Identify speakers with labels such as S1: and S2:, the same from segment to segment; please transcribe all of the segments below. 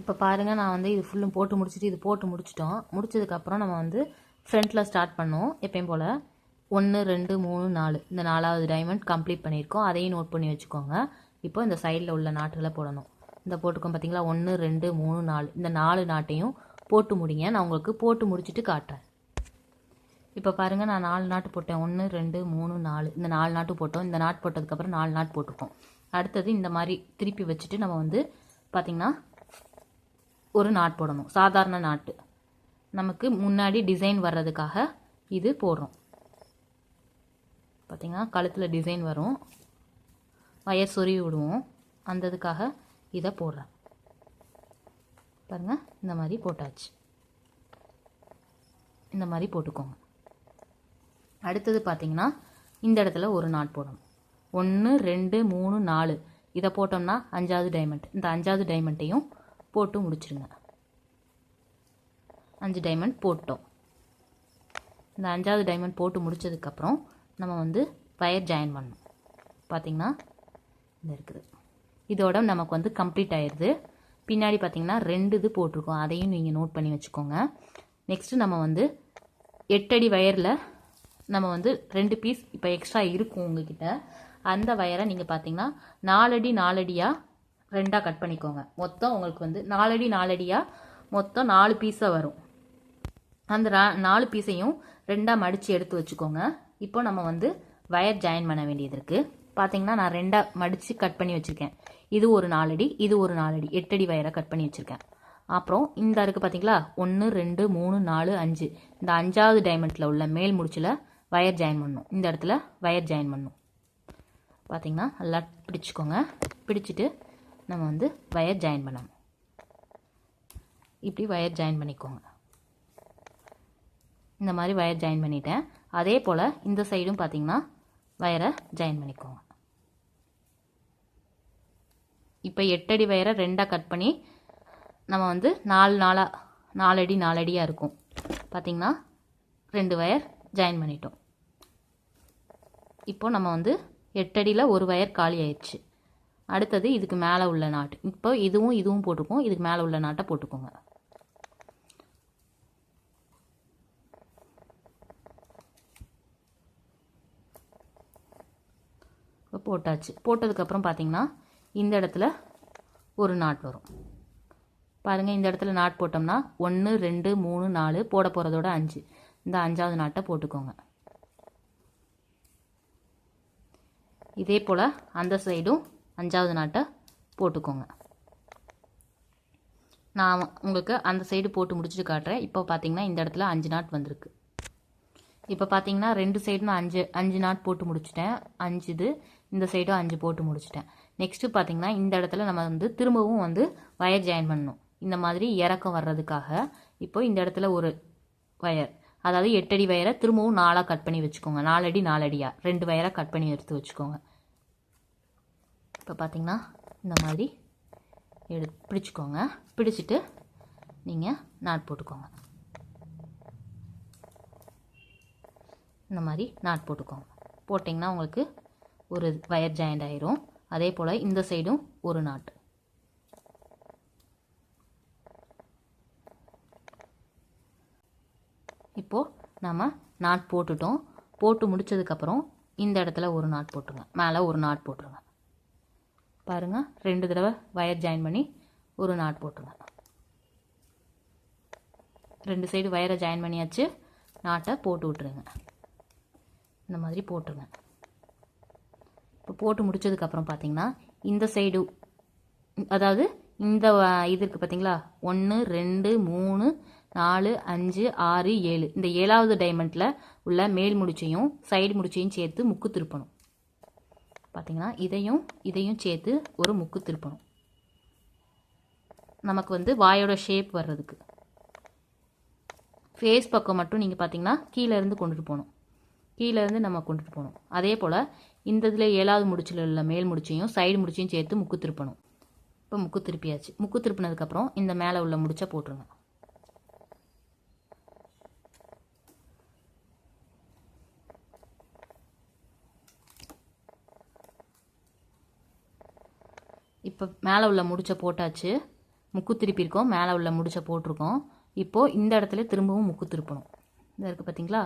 S1: இப்போ பாருங்கள் நான் வந்து இது ஃபுல்லும் போட்டு முடிச்சுட்டு இது போட்டு முடிச்சிட்டோம். முடிச்சதுக்கப்புறம் நம்ம வந்து ஃப்ரண்ட்டில் ஸ்டார்ட் பண்ணோம் எப்பயும் போல். ஒன்று ரெண்டு மூணு நாலு. இந்த நாலாவது டைமண்ட் கம்ப்ளீட் பண்ணியிருக்கோம். அதையும் நோட் பண்ணி வச்சுக்கோங்க. இப்போ இந்த சைடில் உள்ள நாட்டுகளை போடணும். இந்த போட்டுக்கோம் பார்த்தீங்களா ஒன்று ரெண்டு மூணு நாலு. இந்த நாலு நாட்டையும் போட்டு முடிங்க. நான் உங்களுக்கு போட்டு முடிச்சுட்டு காட்டுறேன். இப்போ பாருங்கள் நான் நாலு நாட்டு போட்டேன். ஒன்று ரெண்டு மூணு நாலு. இந்த நாலு நாட்டு போட்டோம். இந்த நாட்டு போட்டதுக்கப்புறம் நாலு நாட்டு போட்டிருக்கோம். அடுத்தது இந்த மாதிரி திருப்பி வச்சுட்டு நம்ம வந்து பார்த்திங்கன்னா ஒரு நாட் போடணும். சாதாரண நாட்டு நமக்கு முன்னாடி டிசைன் வர்றதுக்காக இது போடுறோம். பார்த்திங்கன்னா கழுத்தில் டிசைன் வரும். வயர் சொருவி விடுவோம். அந்த இதுக்காக இதை போடுறேன். பாருங்கள் இந்த மாதிரி போட்டாச்சு. இந்த மாதிரி போட்டுக்கோங்க. அடுத்தது பார்த்திங்கன்னா இந்த இடத்துல ஒரு நாட் போடணும். ஒன்று ரெண்டு மூணு நாலு. இதை போட்டோம்னா அஞ்சாவது டைமண்ட் இந்த அஞ்சாவது டைமண்ட்டையும் போட்டு முடிச்சிருங்க. அஞ்சு டைமண்ட் போட்டோம். இந்த அஞ்சாவது டைமண்ட் போட்டு முடிச்சதுக்கப்புறம் நம்ம வந்து வயர் ஜாயின் பண்ணணும். பார்த்திங்கன்னா இது இருக்குது. இதோட நமக்கு வந்து கம்ப்ளீட் ஆயிடுது பின்னாடி பார்த்திங்கன்னா ரெண்டு இது போட்டிருக்கோம். அதையும் நீங்கள் நோட் பண்ணி வச்சுக்கோங்க. நெக்ஸ்ட்டு நம்ம வந்து எட்டடி வயரில் நம்ம வந்து ரெண்டு பீஸ் இப்போ எக்ஸ்ட்ரா இருக்கும் உங்ககிட்ட. அந்த வயரை நீங்கள் பார்த்தீங்கன்னா நாலடி நாலடியாக ரெண்டாக கட் பண்ணிக்கோங்க. மொத்தம் உங்களுக்கு வந்து நாலடி நாலடியாக மொத்தம் நாலு பீஸாக வரும். அந்த நாலு பீஸையும் ரெண்டாக மடித்து எடுத்து வச்சுக்கோங்க. இப்போ நம்ம வந்து வயர் ஜாயின் பண்ண வேண்டியது இருக்குது பார்த்தீங்கன்னா நான் ரெண்டாக மடித்து கட் பண்ணி வச்சுருக்கேன். இது ஒரு நாலடி இது ஒரு நாலடி. எட்டடி வயரை கட் பண்ணி வச்சுருக்கேன். அப்புறம் இந்த இருக்குது பார்த்தீங்களா ஒன்று ரெண்டு மூணு நாலு அஞ்சு. இந்த அஞ்சாவது டைமண்டில் உள்ள மேல் முடிச்சில் வயர் ஜாயின் பண்ணணும். இந்த இடத்துல வயர் ஜாயின் பண்ணணும். பார்த்தீங்கன்னா நல்லா பிடிச்சிக்கோங்க. பிடிச்சிட்டு நம்ம வந்து வயர் ஜாயின் பண்ணணும். இப்படி வயர் ஜாயின் பண்ணிக்கோங்க. இந்த மாதிரி வயர் ஜாயின் பண்ணிட்டேன். அதே போல் இந்த சைடும் பார்த்தீங்கன்னா வயரை ஜாயின் பண்ணிக்கோங்க. இப்போ எட்டடி வயரை ரெண்டாக கட் பண்ணி நம்ம வந்து நாலு நாளாக நாலடி நாலடியாக இருக்கும். பார்த்தீங்கன்னா ரெண்டு வயர் ஜாயின் பண்ணிட்டோம். இப்போ நம்ம வந்து எட்டடியில் ஒரு வயர் காலி ஆயிடுச்சு. அடுத்தது இதுக்கு மேலே உள்ள நாட்டு. இப்போ இதுவும் இதுவும் போட்டுக்கோங்க. இதுக்கு மேலே உள்ள நாட்டை போட்டுக்கோங்க. இப்போ போட்டாச்சு. போட்டதுக்கப்புறம் பார்த்தீங்கன்னா இந்த இடத்துல ஒரு நாட் வரும். பாருங்கள் இந்த இடத்துல நாட் போட்டோம்னா ஒன்று ரெண்டு மூணு நாலு போட போகிறதோட அஞ்சு. இந்த அஞ்சாவது நாட்டை போட்டுக்கோங்க. இதே போல் அந்த சைடும் அஞ்சாவது நாட்டை போட்டுக்கோங்க. நான் உங்களுக்கு அந்த சைடு போட்டு முடிச்சுட்டு காட்டுறேன். இப்போ பார்த்தீங்கன்னா இந்த இடத்துல அஞ்சு நாட் வந்திருக்கு. இப்போ பார்த்தீங்கன்னா ரெண்டு சைடும் நான் அஞ்சு அஞ்சு நாட் போட்டு முடிச்சிட்டேன். அஞ்சு இது இந்த சைடும் அஞ்சு போட்டு முடிச்சிட்டேன். நெக்ஸ்ட்டு பார்த்தீங்கன்னா இந்த இடத்துல நம்ம வந்து திரும்பவும் வந்து வயர் ஜாயின் பண்ணணும். இந்த மாதிரி இறக்கம் வர்றதுக்காக இப்போ இந்த இடத்துல ஒரு வயர் அதாவது எட்டடி வயரை திரும்பவும் நாலாக கட் பண்ணி வச்சுக்கோங்க. நாலடி நாலடியாக ரெண்டு வயரை கட் பண்ணி எடுத்து வச்சுக்கோங்க. இப்போ பார்த்தீங்கன்னா இந்த மாதிரி எடு பிடிச்சிக்கோங்க. பிடிச்சிட்டு நீங்கள் நாட் போட்டுக்கோங்க. இந்த மாதிரி நாட் போட்டுக்கோங்க. போட்டிங்கன்னா உங்களுக்கு ஒரு வயர் ஜாயிண்ட் ஆயிரும். அதே போல் இந்த சைடும் ஒரு நாட் இப்போது நம்ம நாட் போட்டுட்டோம். போட்டு முடிச்சதுக்கப்புறம் இந்த இடத்துல ஒரு நாட் போட்டுருங்க. மேலே ஒரு நாட் போட்டுருங்க. பாருங்கள் ரெண்டு தடவை வயர் ஜாயின் பண்ணி ஒரு நாட் போட்டுருங்க ரெண்டு சைடு வயரை ஜாயின் பண்ணியாச்சு. நாட்டை போட்டு விட்ருங்க இந்த மாதிரி போட்டுருங்க. இப்போ போட்டு முடிச்சதுக்கப்புறம் பார்த்தீங்கன்னா இந்த சைடு அதாவது இந்த இது இருக்குது பார்த்தீங்களா ஒன்று ரெண்டு மூணு நாலு அஞ்சு ஆறு ஏழு. இந்த ஏழாவது டைமண்டில் உள்ள மேல் முடிச்சையும் சைடு முடிச்சையும் சேர்த்து முக்கு திருப்பணும். பார்த்தீங்கன்னா இதையும் இதையும் சேர்த்து ஒரு முக்கு திருப்பணும். நமக்கு வந்து வாயோட ஷேப் வர்றதுக்கு. ஃபேஸ் பக்கம் மட்டும் நீங்கள் பார்த்தீங்கன்னா கீழே இருந்து கொண்டுட்டு போகணும். கீழேருந்து நம்ம கொண்டுட்டு போகணும். அதே போல் இந்த இதில் ஏழாவது முடிச்சில் உள்ள மேல் முடிச்சையும் சைடு முடிச்சையும் சேர்த்து முக்கு திருப்பணும். இப்போ முக்கு திருப்பியாச்சு. முக்கு திருப்பினதுக்கப்புறம் இந்த மேலே உள்ள முடிச்சா போட்டுருங்க. இப்போ மேலே உள்ள முடிச்ச போட்டாச்சு. முக்கு திருப்பியிருக்கோம் மேலே உள்ள முடிச்ச போட்டிருக்கோம். இப்போது இந்த இடத்துல திரும்பவும் முக்கு திருப்பணும். இதாக இருக்குது பார்த்தீங்களா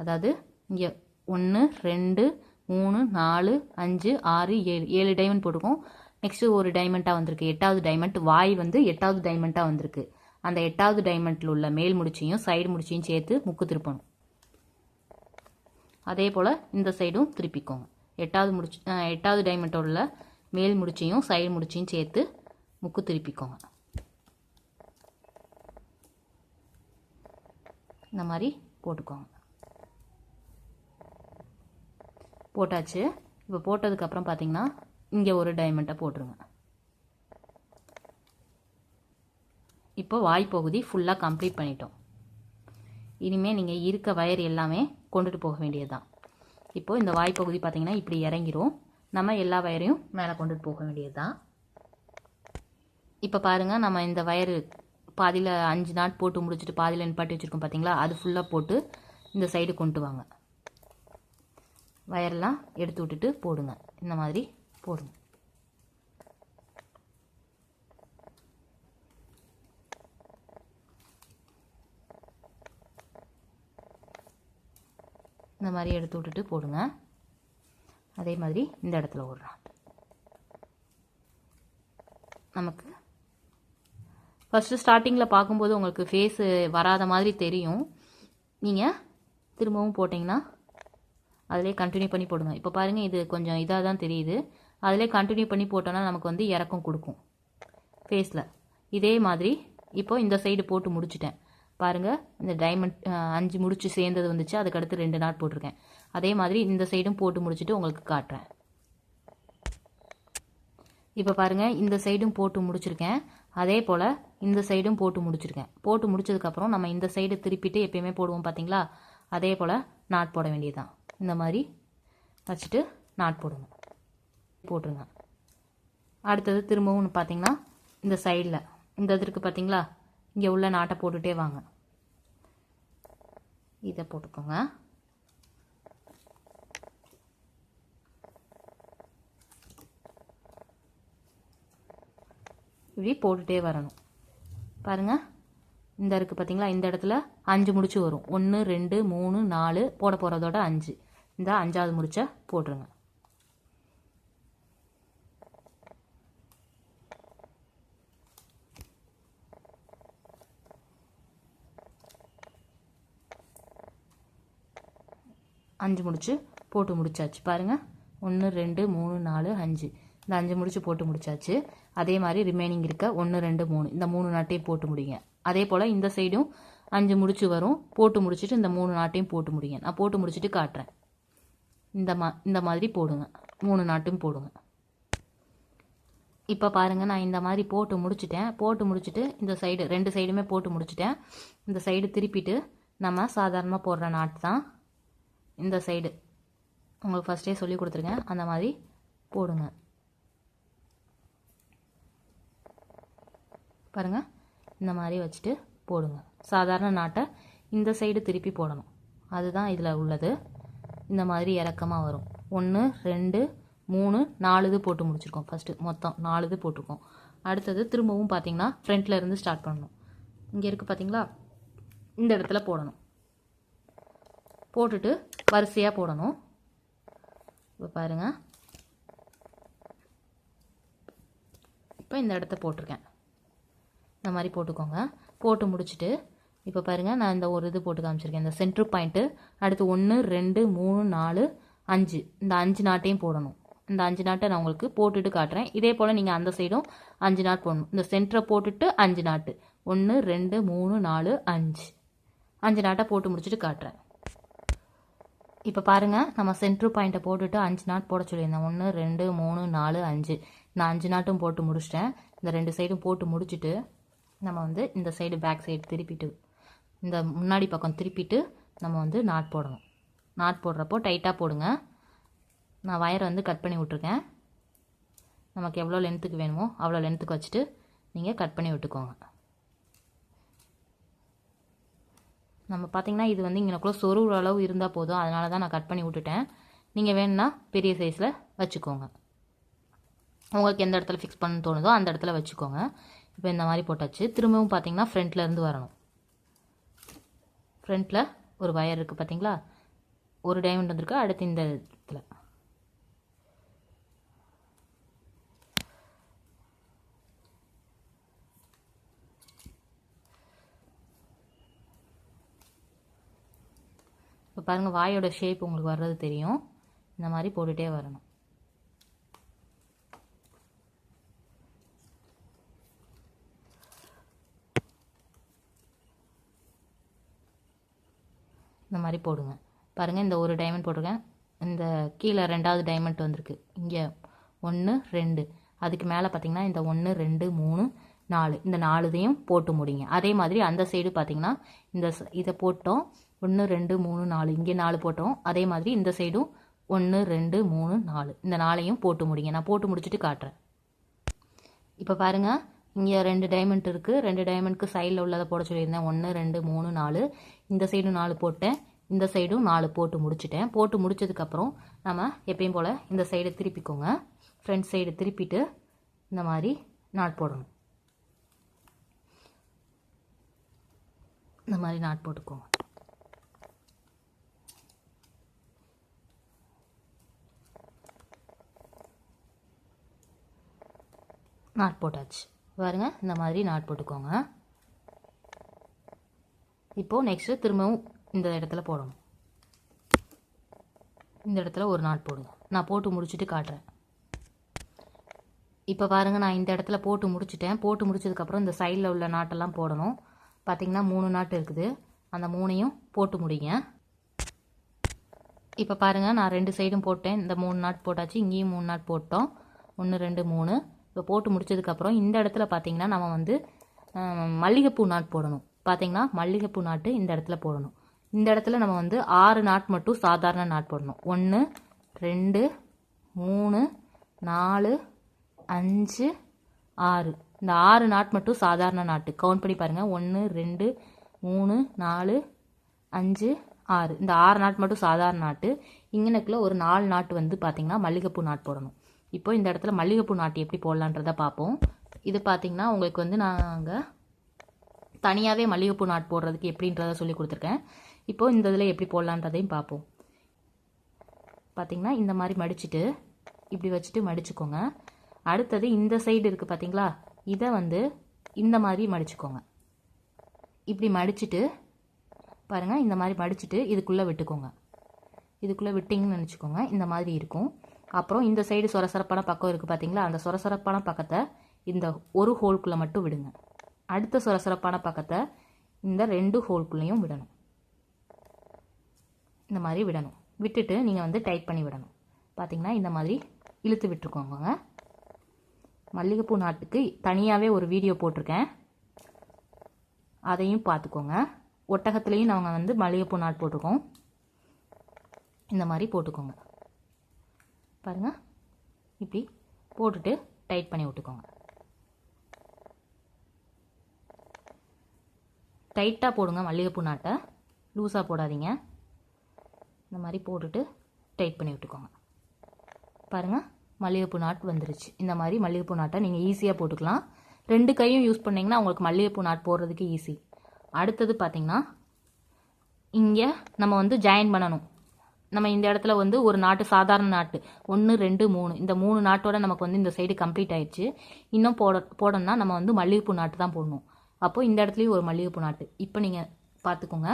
S1: அதாவது இங்கே ஒன்று ரெண்டு மூணு நாலு அஞ்சு ஆறு ஏழு. ஏழு டைமண்ட் போட்டிருக்கோம். நெக்ஸ்ட்டு ஒரு டைமண்ட்டாக வந்திருக்கு. எட்டாவது டைமண்ட் வாய் வந்து எட்டாவது டைமண்ட்டாக வந்திருக்கு. அந்த எட்டாவது டைமண்டில் உள்ள மேல் முடிச்சையும் சைடு முடிச்சையும் சேர்த்து முக்கு திருப்பணும். அதே போல் இந்த சைடும் திருப்பிக்கோங்க. எட்டாவது முடிச்சு எட்டாவது டைமண்டோட உள்ள மேல் முடிச்சையும் சைடு முடிச்சையும் சேர்த்து முக்கு திருப்பிக்கோங்க. இந்த மாதிரி போட்டுக்கோங்க. போட்டாச்சு. இப்போ போட்டதுக்கப்புறம் பார்த்தீங்கன்னா இங்கே ஒரு டைமண்டை போட்டுருங்க. இப்போ வாய்ப்பகுதி ஃபுல்லாக கம்ப்ளீட் பண்ணிட்டோம். இனிமேல் நீங்கள் இருக்க வயர் எல்லாமே கொண்டுட்டு போக வேண்டியது தான் இப்போது இந்த வாய்ப்பகுதி பார்த்தீங்கன்னா இப்படி இறங்கிரும். நம்ம எல்லா வயரையும் மேலே கொண்டுட்டு போக வேண்டியது தான் இப்போ பாருங்கள் நம்ம இந்த வயர் பாதியில் அஞ்சு நாட் போட்டு முடிச்சுட்டு பாதியில் நிப்பாட்டி வச்சுருக்கோம் பார்த்தீங்களா அது ஃபுல்லாக போட்டு இந்த சைடு கொண்டு வாங்க. வயரெல்லாம் எடுத்து விட்டுட்டு போடுங்க. இந்த மாதிரி போடுங்க. இந்த மாதிரி எடுத்து விட்டுட்டு போடுங்க. அதே மாதிரி இந்த இடத்துல ஒரு நாட் நமக்கு ஃபஸ்ட்டு ஸ்டார்டிங்கில் பார்க்கும்போது உங்களுக்கு ஃபேஸு வராத மாதிரி தெரியும். நீங்கள் திரும்பவும் போட்டிங்கன்னா அதிலே கண்டினியூ பண்ணி போடுங்க. இப்போ பாருங்கள் இது கொஞ்சம் இதாக தான் தெரியுது. அதிலே கண்டினியூ பண்ணி போட்டோன்னா நமக்கு வந்து இறக்கம் கொடுக்கும். ஃபேஸில் இதே மாதிரி இப்போ இந்த சைடு போட்டு முடிச்சிட்டேன். பாருங்கள் இந்த டைமண்ட் அஞ்சு முடிச்சு சேர்ந்தது வந்துச்சு. அதுக்கடுத்து ரெண்டு நாட் போட்டிருக்கேன். அதே மாதிரி இந்த சைடும் போட்டு முடிச்சுட்டு உங்களுக்கு காட்டுறேன். இப்போ பாருங்கள் இந்த சைடும் போட்டு முடிச்சிருக்கேன். அதே போல் இந்த சைடும் போட்டு முடிச்சிருக்கேன். போட்டு முடிச்சதுக்கப்புறம் நம்ம இந்த சைடு திருப்பிட்டு எப்பயுமே போடுவோம் பார்த்தீங்களா அதே போல் நாட் போட வேண்டியதுதான். இந்த மாதிரி வச்சுட்டு நாட் போடுங்க போட்டுருங்க. அடுத்தது திரும்பவும் பார்த்தீங்கன்னா இந்த சைடில் இந்த இது இருக்குது பார்த்தீங்களா இங்கே உள்ள நாட்டை போட்டுகிட்டே வாங்க. இதை போட்டுக்கோங்க. இப்படி போட்டுகிட்டே வரணும். பாருங்கள் இந்த இருக்குது பார்த்தீங்களா இந்த இடத்துல அஞ்சு முடிச்சு வரும். ஒன்று ரெண்டு மூணு நாலு போட போகிறதோட அஞ்சு. இந்த அஞ்சாவது முடிச்ச போட்டுருங்க. அஞ்சு முடிச்சு போட்டு முடிச்சாச்சு. பாருங்கள் ஒன்று ரெண்டு மூணு நாலு அஞ்சு. இந்த அஞ்சு முடிச்சு போட்டு முடிச்சாச்சு. அதே மாதிரி ரிமைனிங் இருக்க ஒன்று ரெண்டு மூணு. இந்த மூணு நாட்டையும் போட்டு முடிங்க. அதே போல் இந்த சைடும் அஞ்சு முடிச்சு வரும். போட்டு முடிச்சுட்டு இந்த மூணு நாட்டையும் போட்டு முடிங்க. நான் போட்டு முடிச்சுட்டு காட்டுறேன். இந்த மா இந்த மாதிரி போடுங்க. மூணு நாட்டும் போடுங்க. இப்போ பாருங்கள் நான் இந்த மாதிரி போட்டு முடிச்சிட்டேன். போட்டு முடிச்சுட்டு இந்த சைடு ரெண்டு சைடுமே போட்டு முடிச்சிட்டேன். இந்த சைடு திருப்பிட்டு நம்ம சாதாரணமாக போடுற நாட்டு தான். இந்த சைடு உங்களுக்கு ஃபஸ்ட்டே சொல்லி கொடுத்துருக்கேன் அந்த மாதிரி போடுங்க. பாருங்கள் இந்த மாதிரி வச்சுட்டு போடுங்க. சாதாரண நாட்டை இந்த சைடு திருப்பி போடணும். அதுதான் இதில் உள்ளது. இந்த மாதிரி இறக்கமாக வரும். ஒன்று ரெண்டு மூணு நாலு இது போட்டு முடிச்சிருக்கோம் ஃபஸ்ட்டு மொத்தம் நாலு இது போட்டிருக்கோம். அடுத்தது திரும்பவும் பார்த்தீங்கன்னா ஃப்ரண்ட்டில் இருந்து ஸ்டார்ட் பண்ணணும். இங்கே இருக்குது பார்த்தீங்களா இந்த இடத்துல போடணும். போட்டுட்டு வரிசையாக போடணும். இப்போ பாருங்கள் இப்போ இந்த இடத்த போட்டிருக்கேன். இந்த மாதிரி போட்டுக்கோங்க. போட்டு முடிச்சுட்டு இப்போ பாருங்கள் நான் இந்த ஒரு இது போட்டு காமிச்சிருக்கேன். இந்த சென்ட்ரு பாயிண்ட்டு அடுத்து ஒன்று ரெண்டு மூணு நாலு அஞ்சு. இந்த அஞ்சு நாட்டையும் போடணும். இந்த அஞ்சு நாட்டை நான் உங்களுக்கு போட்டுட்டு காட்டுறேன். இதே போல் நீங்கள் அந்த சைடும் அஞ்சு நாட் போடணும். இந்த சென்டரை போட்டுட்டு அஞ்சு நாட்டு ஒன்று ரெண்டு மூணு நாலு அஞ்சு. அஞ்சு நாட்டை போட்டு முடிச்சுட்டு காட்டுறேன். இப்போ பாருங்கள் நம்ம சென்ட்ரு பாயிண்ட்டை போட்டுட்டு அஞ்சு நாட் போட சொல்லியிருந்தேன். ஒன்று ரெண்டு மூணு நாலு அஞ்சு. நான் அஞ்சு நாட்டும் போட்டு முடிச்சிட்டேன். இந்த ரெண்டு சைடும் போட்டு முடிச்சுட்டு நம்ம வந்து இந்த சைடு பேக் சைடு திருப்பிட்டு இந்த முன்னாடி பக்கம் திருப்பிட்டு நம்ம வந்து நாட் போடணும். நாட் போடுறப்போ டைட்டாக போடுங்க. நான் வயரை வந்து கட் பண்ணி விட்ருக்கேன் நமக்கு எவ்வளோ லென்த்துக்கு வேணுமோ அவ்வளோ லென்த்துக்கு வச்சுட்டு நீங்கள் கட் பண்ணி விட்டுக்கோங்க. நம்ம பார்த்தீங்கன்னா இது வந்து இங்கனக்குள்ள சொருகிற அளவு இருந்தால் போதும். அதனால தான் நான் கட் பண்ணி விட்டுட்டேன். நீங்கள் வேணும்னா பெரிய சைஸில் வச்சுக்கோங்க. உங்களுக்கு எந்த இடத்துல ஃபிக்ஸ் பண்ண தோணுதோ அந்த இடத்துல வச்சுக்கோங்க. இப்போ இந்த மாதிரி போட்டாச்சு. திரும்பவும் பார்த்தீங்கன்னா ஃப்ரண்ட்லேருந்து வரணும். ஃப்ரண்ட்டில் ஒரு வயர் இருக்குது பார்த்தீங்களா ஒரு டைமண்ட் வந்திருக்கு. அடுத்து இந்த இடத்துல பாருங்கள் வாயோட ஷேப் உங்களுக்கு வர்றது தெரியும். இந்த மாதிரி போட்டுகிட்டே வரணும். இந்த மாதிரி போடுங்க. பாருங்கள் இந்த ஒரு டைமண்ட் போட்டிருக்கேன். இந்த கீழே ரெண்டாவது டைமண்ட் வந்திருக்கு. இங்கே ஒன்று ரெண்டு. அதுக்கு மேலே பார்த்தீங்கன்னா இந்த ஒன்று ரெண்டு மூணு நாலு. இந்த நாலுதையும் போட்டு முடிங்க. அதே மாதிரி அந்த சைடு பார்த்தீங்கன்னா இந்த இதை போட்டோம். ஒன்று ரெண்டு மூணு நாலு. இங்கே நாலு போட்டோம். அதே மாதிரி இந்த சைடும் ஒன்று ரெண்டு மூணு நாலு. இந்த நாளையும் போட்டு முடிங்க. நான் போட்டு முடிச்சுட்டு காட்டுறேன். இப்போ பாருங்கள் இங்கே ரெண்டு டைமண்ட் இருக்குது ரெண்டு டைமண்ட்க்கு சைடில் உள்ளதை போட சொல்லியிருந்தேன். ஒன்று ரெண்டு மூணு நாலு. இந்த சைடும் நாலு போட்டேன். இந்த சைடும் நாலு போட்டு முடிச்சிட்டேன். போட்டு முடிச்சதுக்கப்புறம் நம்ம எப்பயும் போல் இந்த சைடு திருப்பிக்கோங்க. ஃப்ரண்ட் சைடு திருப்பிட்டு இந்த மாதிரி நாட் போடணும். இந்த மாதிரி நாட் போட்டுக்கோங்க. நாட் போட்டாச்சு. பாருங்க இந்த மாதிரி நாட் போட்டுக்கோங்க. இப்போது நெக்ஸ்ட்டு திரும்பவும் இந்த இடத்துல போடணும். இந்த இடத்துல ஒரு நாட் போடுங்க. நான் போட்டு முடிச்சுட்டு காட்டுறேன். இப்போ பாருங்கள் நான் இந்த இடத்துல போட்டு முடிச்சிட்டேன். போட்டு முடிச்சதுக்கப்புறம் இந்த சைடில் உள்ள நாட்டெல்லாம் போடணும். பார்த்திங்கன்னா மூணு நாட்டு இருக்குது. அந்த மூணையும் போட்டு முடிங்க. இப்போ பாருங்கள் நான் ரெண்டு சைடும் போட்டேன். இந்த மூணு நாட் போட்டாச்சு இங்கேயும் மூணு நாட் போட்டோம். ஒன்று ரெண்டு மூணு. இப்போ போட்டு முடிச்சதுக்கப்புறம் இந்த இடத்துல பார்த்தீங்கன்னா நம்ம வந்து மல்லிகைப்பூ நாட் போடணும். பார்த்தீங்கன்னா மல்லிகைப்பூ நாட்டு இந்த இடத்துல போடணும். இந்த இடத்துல நம்ம வந்து ஆறு நாட் மட்டும் சாதாரண நாட் போடணும். ஒன்று ரெண்டு மூணு நாலு அஞ்சு ஆறு. இந்த ஆறு நாட் மட்டும் சாதாரண நாட்டு. கவுண்ட் பண்ணி பாருங்கள் ஒன்று ரெண்டு மூணு நாலு அஞ்சு ஆறு. இந்த ஆறு நாட் மட்டும் சாதாரண நாட்டு. இங்கனக்குள்ள ஒரு நாலு நாட்டு வந்து பார்த்தீங்கன்னா மல்லிகைப்பூ நாட் போடணும். இப்போ இந்த இடத்துல மல்லிகைப்பூ நாட்டு எப்படி போடலான்றத பார்ப்போம். இது பார்த்தீங்கன்னா உங்களுக்கு வந்து நாங்கள் தனியாகவே மல்லிகைப்பூ நாட் போடுறதுக்கு எப்படின்றத சொல்லி கொடுத்துருக்கேன். இப்போது இந்த இதில் எப்படி போடலான்றதையும் பார்ப்போம். பார்த்தீங்கன்னா இந்த மாதிரி மடிச்சுட்டு இப்படி வச்சுட்டு மடிச்சுக்கோங்க. அடுத்தது இந்த சைடு இருக்குது பார்த்தீங்களா? இதை வந்து இந்த மாதிரி மடிச்சுக்கோங்க. இப்படி மடிச்சுட்டு பாருங்கள் இந்த மாதிரி மடிச்சுட்டு இதுக்குள்ளே விட்டுக்கோங்க. இதுக்குள்ளே விட்டிங்கன்னு நினச்சிக்கோங்க. இந்த மாதிரி இருக்கும். அப்புறம் இந்த சைடு சொரசரப்பான பக்கம் இருக்குது பார்த்தீங்களா அந்த சொரசரப்பான பக்கத்தை இந்த ஒரு ஹோல்குள்ளே மட்டும் விடுங்க. அடுத்த சொரசரப்பான பக்கத்தை இந்த ரெண்டு ஹோல்குள்ளேயும் விடணும். இந்த மாதிரி விடணும். விட்டுட்டு நீங்கள் வந்து டைட் பண்ணி விடணும். பார்த்தீங்கன்னா இந்த மாதிரி இழுத்து விட்டுருக்கோங்க மல்லிகைப்பூ நாட்டுக்கு தனியாகவே ஒரு வீடியோ போட்டிருக்கேன். அதையும் பார்த்துக்கோங்க. ஒட்டகத்துலேயும் நாங்கள் வந்து மல்லிகைப்பூ நாட் போட்டிருக்கோம். இந்த மாதிரி போட்டுக்கோங்க. பாருங்கள் இப்படி போட்டுட்டு டைட் பண்ணி விட்டுக்கோங்க. டைட்டாக போடுங்க மல்லிகைப்பூ நாட்டை. லூஸாக போடாதீங்க. இந்த மாதிரி போட்டுட்டு டைட் பண்ணி விட்டுக்கோங்க. பாருங்கள் மல்லிகைப்பூ நாட் வந்துருச்சு. இந்த மாதிரி மல்லிகைப்பூ நாட்டை நீங்கள் ஈஸியாக போட்டுக்கலாம். ரெண்டு கையும் யூஸ் பண்ணிங்கன்னா உங்களுக்கு மல்லிகைப்பூ நாட் போடுறதுக்கு ஈஸி அடுத்தது பார்த்திங்கன்னா இங்கே நம்ம வந்து ஜாயின் பண்ணணும். நம்ம இந்த இடத்துல வந்து ஒரு நாட்டு சாதாரண நாட்டு. ஒன்று ரெண்டு மூணு. இந்த மூணு நாட்டோட நமக்கு வந்து இந்த சைடு கம்ப்ளீட் ஆயிடுச்சு. இன்னும் போட போடணும்னா நம்ம வந்து மல்லிகைப்பூ நாட்டு தான் போடணும். அப்போ இந்த இடத்துலையும் ஒரு மல்லிகைப்பூ நாட்டு. இப்போ நீங்கள் பார்த்துக்கோங்க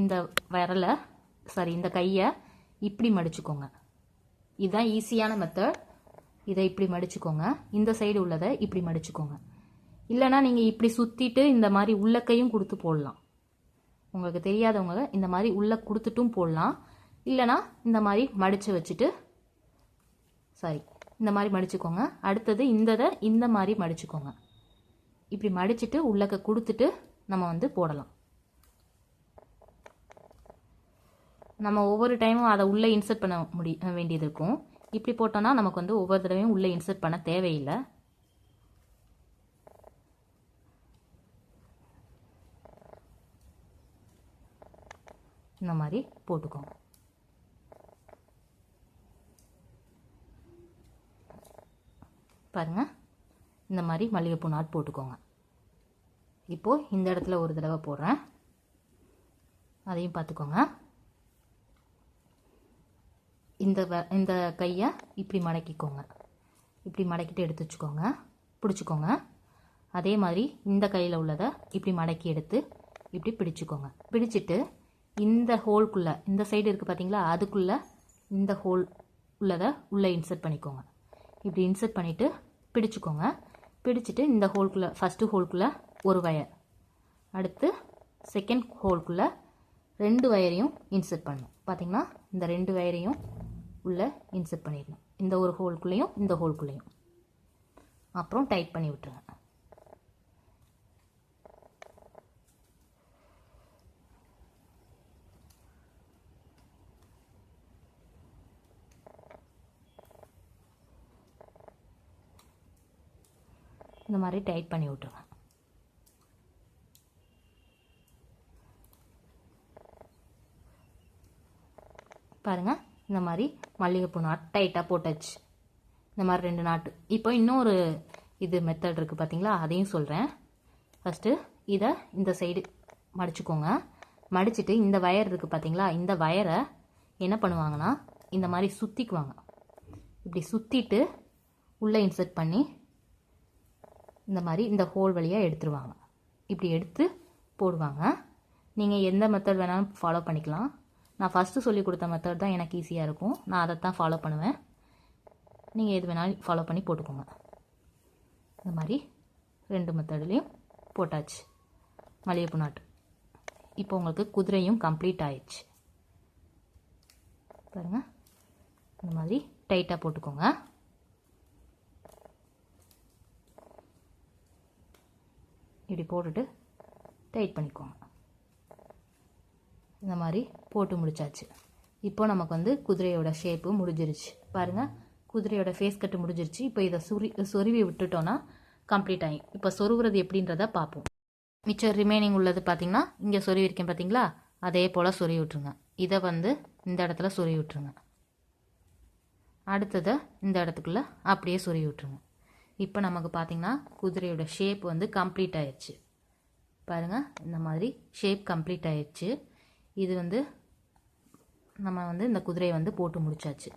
S1: இந்த விரலை சாரி இந்த கையை இப்படி மடிச்சுக்கோங்க. இதுதான் ஈஸியான மெத்தட் இதை இப்படி மடிச்சுக்கோங்க. இந்த சைடு உள்ளதை இப்படி மடிச்சுக்கோங்க. இல்லைனா நீங்கள் இப்படி சுற்றிட்டு இந்த மாதிரி உள்ளக்கையும் கொடுத்து போடலாம். உங்களுக்கு தெரியாதவங்க இந்த மாதிரி உள்ளே கொடுத்துட்டும் போடலாம். இல்லைனா இந்த மாதிரி மடித்து வச்சுட்டு சாரி இந்த மாதிரி மடிச்சுக்கோங்க. அடுத்தது இந்ததை இந்த மாதிரி மடிச்சுக்கோங்க. இப்படி மடிச்சுட்டு உள்ளக்க கொடுத்துட்டு நம்ம வந்து போடலாம். நம்ம ஒவ்வொரு டைமும் அதை உள்ளே இன்சர்ட் பண்ண முடி வேண்டியது இருக்கும். இப்படி போட்டோன்னா நமக்கு வந்து ஒவ்வொரு தடவையும் உள்ளே இன்சர்ட் பண்ண தேவையில்லை. இந்த மாதிரி போட்டுக்கோங்க. பாருங்க. இந்த மாதிரி மல்லிகைப்பூ நாட் போட்டுக்கோங்க. இப்போது இந்த இடத்துல ஒரு தடவை போடுறேன். அதையும் பார்த்துக்கோங்க. இந்த வ- இந்த கையை இப்படி மடக்கிக்கோங்க. இப்படி மடக்கிட்டு எடுத்து வச்சுக்கோங்க. பிடிச்சிக்கோங்க. அதே மாதிரி இந்த கையில் உள்ளதை இப்படி மடக்கி எடுத்து இப்படி பிடிச்சிக்கோங்க. பிடிச்சிட்டு இந்த ஹோல்குள்ளே இந்த சைடு இருக்குது பார்த்தீங்களா அதுக்குள்ளே இந்த ஹோல் உள்ளதை உள்ளே இன்சர்ட் பண்ணிக்கோங்க. இப்படி இன்சர்ட் பண்ணிவிட்டு பிடிச்சிக்கோங்க. பிடிச்சிட்டு இந்த ஹோல்குள்ளே ஃபஸ்ட்டு ஹோல்குள்ளே ஒரு வயர் அடுத்து செகண்ட் ஹோல்குள்ளே ரெண்டு வயரையும் இன்சர்ட் பண்ணணும். பார்த்தீங்கன்னா இந்த ரெண்டு வயரையும் உள்ளே இன்சர்ட் பண்ணிடணும். இந்த ஒரு ஹோல்குள்ளேயும் இந்த ஹோல்குள்ளேயும் அப்புறம் டைட் பண்ணி விட்டுருங்க. இந்த மாதிரி டைட் பண்ணி விட்டுருங்க. பாருங்கள் இந்த மாதிரி மல்லிகைப்பூ நாட் டைட்டாக போட்டாச்சு. இந்த மாதிரி ரெண்டு நாட்டு. இப்போ இன்னொரு இது மெத்தட் இருக்குது பார்த்தீங்களா அதையும் சொல்கிறேன் ஃபஸ்ட்டு இதை இந்த சைடு மடிச்சுக்கோங்க. மடிச்சிட்டு இந்த வயர் இருக்குது பார்த்தீங்களா இந்த வயரை என்ன பண்ணுவாங்கன்னா இந்த மாதிரி சுற்றிக்குவாங்க இப்படி சுற்றிட்டு உள்ளே இன்சர்ட் பண்ணி இந்த மாதிரி இந்த ஹோல் வழியாக எடுத்துருவாங்க. இப்படி எடுத்து போடுவாங்க. நீங்கள் எந்த மெத்தட் வேணாலும் ஃபாலோ பண்ணிக்கலாம். நான் ஃபஸ்ட்டு சொல்லி கொடுத்த மெத்தட் தான் எனக்கு ஈஸியாக இருக்கும். நான் அதை தான் ஃபாலோ பண்ணுவேன். நீங்கள் எது வேணாலும் ஃபாலோ பண்ணி போட்டுக்கோங்க. இந்த மாதிரி ரெண்டு மெத்தட்லேயும் போட்டாச்சு. மல்லிகைப்பூ நாட்டு இப்போ உங்களுக்கு குதிரையும் கம்ப்ளீட் ஆயிடுச்சு. பாருங்கள் இந்த மாதிரி டைட்டாக போட்டுக்கோங்க. இப்படி போட்டுட்டு டைட் பண்ணிக்கோங்க. இந்த மாதிரி போட்டு முடிச்சாச்சு. இப்போ நமக்கு வந்து குதிரையோட ஷேப்பு முடிஞ்சிருச்சு. பாருங்கள் குதிரையோட ஃபேஸ் கட்டு முடிஞ்சிருச்சு. இப்போ இதை சுரி சொருவி விட்டுட்டோன்னா கம்ப்ளீட் ஆகி இப்போ சொருவுறது எப்படின்றத பார்ப்போம். மிச்சம் ரிமைனிங் உள்ளது பார்த்தீங்கன்னா இங்கே சொருவி இருக்கேன் பார்த்தீங்களா? அதே போல் சொருவி விட்ருங்க இதை வந்து இந்த இடத்துல சொருவி விட்ருங்க அடுத்ததை இந்த இடத்துக்குள்ளே அப்படியே சொருவி விட்ருங்க இப்போ நமக்கு பார்த்தீங்கன்னா குதிரையோட ஷேப் வந்து கம்ப்ளீட் ஆயிடுச்சு பாருங்கள் இந்த மாதிரி ஷேப் கம்ப்ளீட் ஆயிடுச்சு இது வந்து நம்ம வந்து இந்த குதிரையை வந்து போட்டு முடிச்சாச்சு.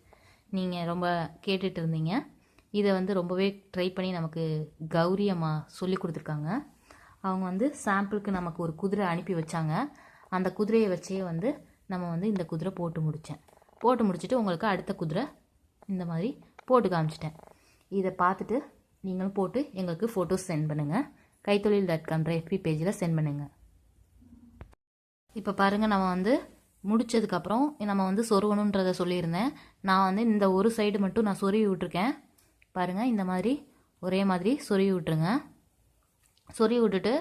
S1: நீங்கள் ரொம்ப கேட்டுட்டு இருந்தீங்க. இதை வந்து ரொம்பவே ட்ரை பண்ணி நமக்கு கௌரி அம்மா சொல்லி கொடுத்துருக்காங்க. அவங்க வந்து சாம்பிளுக்கு நமக்கு ஒரு குதிரை அனுப்பி வச்சாங்க. அந்த குதிரையை வச்சே வந்து நம்ம வந்து இந்த குதிரை போட்டு முடித்தேன் போட்டு முடிச்சுட்டு உங்களுக்கு அடுத்த குதிரை இந்த மாதிரி போட்டு காமிச்சிட்டேன். இதை பார்த்துட்டு நீங்களும் போட்டு எங்களுக்கு ஃபோட்டோஸ் சென்ட் பண்ணுங்கள் கைத்தொழில் டாட் காம்ன்ற எஃபி பேஜில் சென்ட் பண்ணுங்கள் இப்போ பாருங்கள் நம்ம வந்து முடிச்சதுக்கப்புறம் நம்ம வந்து சொருகணுன்றதை சொல்லியிருந்தேன். நான் வந்து இந்த ஒரு சைடு மட்டும் நான் சொருவி விட்ருக்கேன் பாருங்கள் இந்த மாதிரி ஒரே மாதிரி சொருவி விட்ருங்க சொருவி விட்டுட்டு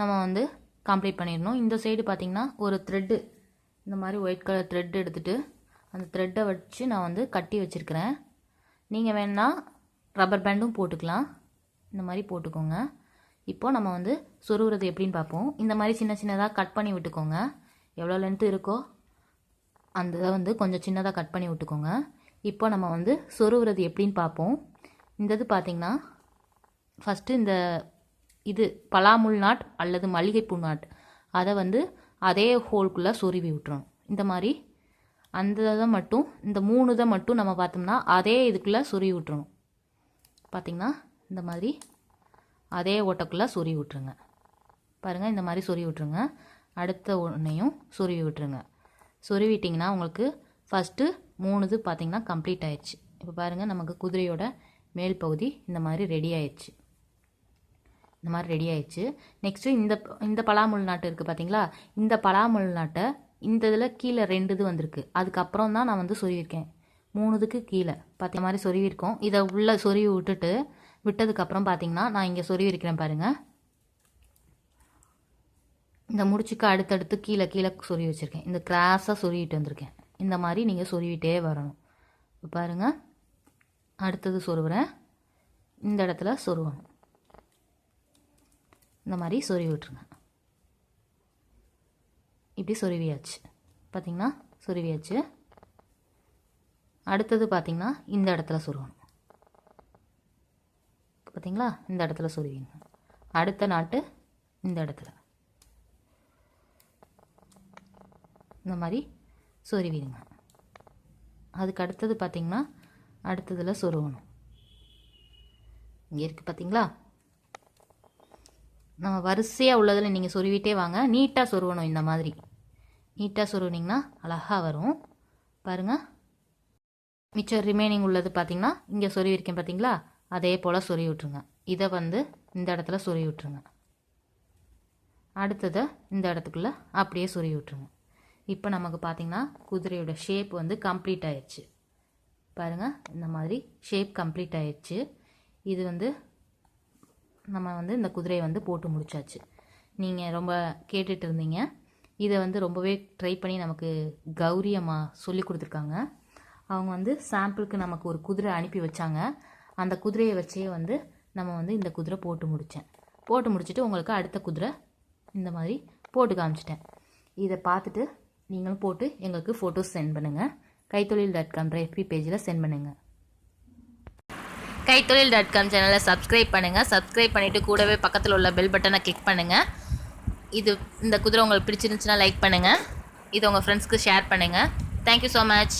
S1: நம்ம வந்து கம்ப்ளீட் பண்ணிடணும். இந்த சைடு பார்த்திங்கன்னா ஒரு த்ரெட்டு இந்த மாதிரி ஒயிட் கலர் த்ரெட் எடுத்துகிட்டு அந்த த்ரெட்டை வச்சு நான் வந்து கட்டி வச்சுருக்கிறேன். நீங்கள் வேணால் ரப்பர் பேண்டும் போட்டுக்கலாம். இந்த மாதிரி போட்டுக்கோங்க. இப்போ நம்ம வந்து சொருகிறது எப்படின்னு பார்ப்போம். இந்த மாதிரி சின்ன சின்னதாக கட் பண்ணி விட்டுக்கோங்க. எவ்வளோ லென்த்து இருக்கோ அந்த இதை வந்து கொஞ்சம் சின்னதாக கட் பண்ணி விட்டுக்கோங்க. இப்போ நம்ம வந்து சொருகிறது எப்படின்னு பார்ப்போம். இந்த இது பார்த்திங்கன்னா ஃபஸ்ட்டு இந்த இது பலாமுள் நாட் அல்லது மல்லிகைப்பூ நாட் அதை வந்து அதே ஹோல்குள்ளே சொருவி விட்டுரும் இந்த மாதிரி அந்த இதை மட்டும் இந்த மூணு இதை மட்டும் நம்ம பார்த்தோம்னா அதே இதுக்குள்ளே சொருவி விட்டுரும் பார்த்திங்கன்னா இந்த மாதிரி அதே ஓட்டக்குள்ளே சொருவி விட்ருங்க பாருங்கள் இந்த மாதிரி சொருவி விட்ருங்க அடுத்த ஒன்றையும் சொருவி விட்டுருங்க. சொருவிட்டிங்கன்னா உங்களுக்கு ஃபஸ்ட்டு மூணு இது கம்ப்ளீட் ஆயிடுச்சு. இப்போ பாருங்கள் நமக்கு குதிரையோட மேல் பகுதி இந்த மாதிரி ரெடி ஆயிடுச்சு. இந்த மாதிரி ரெடி ஆயிடுச்சு. நெக்ஸ்ட்டு இந்த இந்த பலாமுள் நாட்டு இருக்குது பார்த்தீங்களா இந்த பலாமுள் நாட்டை இந்த இதில் கீழே ரெண்டு இது வந்திருக்கு. அதுக்கப்புறம் தான் நான் வந்து சொருவிருக்கேன் மூணுதுக்கு கீழே. பார்த்த மாதிரி சொருவிருக்கோம் இதை உள்ளே சொருவி விட்டுட்டு விட்டதுக்கப்புறம் பார்த்தீங்கன்னா நான் இங்கே சொருவிருக்கிறேன் பாருங்கள் இந்த முடிச்சுக்கு அடுத்தடுத்து கீழே கீழே சொருவி வச்சுருக்கேன். இந்த கிராஸாக சொருவிட்டு வந்திருக்கேன். இந்த மாதிரி நீங்கள் சொருவிட்டே வரணும். இப்போ பாருங்கள் அடுத்தது சொருவுறேன். இந்த இடத்துல சொருவணும். இந்த மாதிரி சொருவி விட்ருங்க இப்படி சொருவியாச்சு. பார்த்தீங்கன்னா சொருவியாச்சு. அடுத்தது பார்த்திங்கன்னா இந்த இடத்துல சொருவணும் பார்த்தீங்களா இந்த இடத்துல சொருவிங்க அடுத்த நாட்டு இந்த இடத்துல. இந்த மாதிரி சொருவிடுங்க அதுக்கு அடுத்தது பார்த்திங்கன்னா அடுத்ததில் சொருகணும். இங்கே இருக்குது பார்த்தீங்களா நம்ம வரிசையாக உள்ளதில் நீங்கள் சொருவிட்டே வாங்க. நீட்டாக சொருவணும் இந்த மாதிரி. நீட்டாக சொருவினீங்கன்னா அழகாக வரும். பாருங்கள் மிச்சம் ரிமைனிங் உள்ளது பார்த்தீங்கன்னா இங்கே சொறி இருக்கேன் பார்த்தீங்களா அதே போல் சொறி விட்ருங்க இதை வந்து இந்த இடத்துல சொறி விட்ருங்க அடுத்ததை இந்த இடத்துக்குள்ளே அப்படியே சொறி விட்ருங்க இப்போ நமக்கு பார்த்தீங்கன்னா குதிரையோட ஷேப் வந்து கம்ப்ளீட் ஆயிடுச்சு. பாருங்கள் இந்த மாதிரி ஷேப் கம்ப்ளீட் ஆயிடுச்சு. இது வந்து நம்ம வந்து இந்த குதிரையை வந்து போட்டு முடிச்சாச்சு. நீங்கள் ரொம்ப கேட்டுட்டு இருந்தீங்க. இதை வந்து ரொம்பவே ட்ரை பண்ணி நமக்கு கௌரி அம்மா சொல்லி கொடுத்துருக்காங்க. அவங்க வந்து சாம்பிளுக்கு நமக்கு ஒரு குதிரை அனுப்பி வச்சாங்க. அந்த குதிரையை வச்சே வந்து நம்ம வந்து இந்த குதிரை போட்டு முடித்தேன் போட்டு முடிச்சுட்டு உங்களுக்கு அடுத்த குதிரை இந்த மாதிரி போட்டு காமிச்சிட்டேன். இதை பார்த்துட்டு நீங்களும் போட்டு எங்களுக்கு ஃபோட்டோஸ் சென்ட் பண்ணுங்கள் கைத்தொழில் டாட் காம்ன்ற எஃபி பேஜில் சென்ட் பண்ணுங்கள் கைத்தொழில் டாட் காம் சேனலை சப்ஸ்கிரைப் பண்ணுங்கள் சப்ஸ்கிரைப் பண்ணிவிட்டு கூடவே பக்கத்தில் உள்ள பெல் பட்டனை கிளிக் பண்ணுங்கள் இது இந்த குதிரை உங்களுக்கு பிடிச்சிருந்துச்சுன்னா லைக் பண்ணுங்கள் இது உங்கள் ஃப்ரெண்ட்ஸ்க்கு ஷேர் பண்ணுங்கள் தேங்க்யூ ஸோ மச்